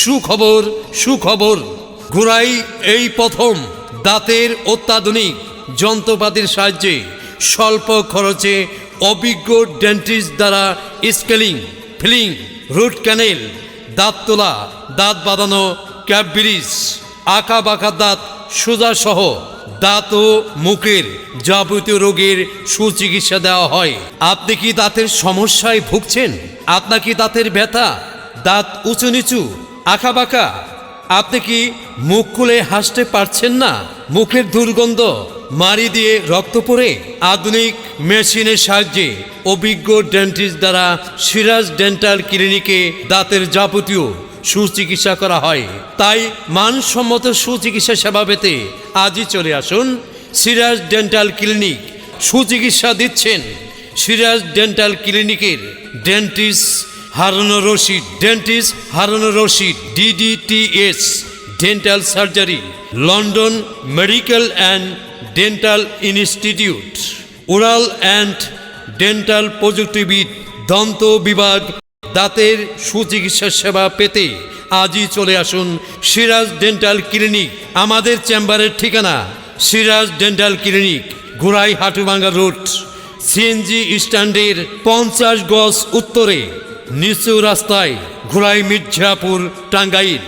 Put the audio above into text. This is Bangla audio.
সুখবর সুখবর। ঘুরাই এই প্রথম দাঁতের অত্যাধুনিক যন্ত্রপাতির সাহায্যে স্বল্প খরচে অভিজ্ঞ ডেন্টিস্ট দ্বারা স্কেলিং, ফিলিং, রুট ক্যানেল, দাঁত তোলা, দাঁত বাঁধানো, ক্যাপ ব্রিজ, আঁকা বাঁকা দাঁত, সোজা সহ দাঁত ও মুখের যাবতীয় রোগের সুচিকিৎসা দেওয়া হয়। আপনি কি দাঁতের সমস্যায় ভুগছেন? আপনার কি দাঁতের ব্যথা? দাঁত উঁচু নিচু আঁকা বাঁকা আপনি কি মুখ খুলে হাসতে পারছেন না? মুখের দুর্গন্ধ মারি দিয়ে রক্ত পরে আধুনিক মেশিনের সাহায্যে অভিজ্ঞ ডেন্টিস্ট দ্বারা সিরাজ ডেন্টাল ক্লিনিকে দাঁতের যাবতীয় সুচিকিৎসা করা হয়। তাই মানসম্মত সুচিকিৎসা সেবা পেতে আজই চলে আসুন সিরাজ ডেন্টাল ক্লিনিক। সুচিকিৎসা দিচ্ছেন সিরাজ ডেন্টাল ক্লিনিকের dentist Harun Rashid dentist Harun Rashid D D T S dental surgery London medical and dental institute oral and dental প্রযুক্তিবিদ দন্ত বিভাগ দাঁতের সুচিকিৎসা সেবা পেতে আজই চলে আসুন সিরাজ ডেন্টাল ক্লিনিক আমাদের চেম্বারের ঠিকানা সিরাজ ডেন্টাল ক্লিনিক ঘোড়াই হাটুভাঙ্গা রোড সিএনজি স্ট্যান্ডের পঞ্চাশ গজ উত্তরে নিচু রাস্তায় ঘোড়াই মির্জাপুর টাঙ্গাইল।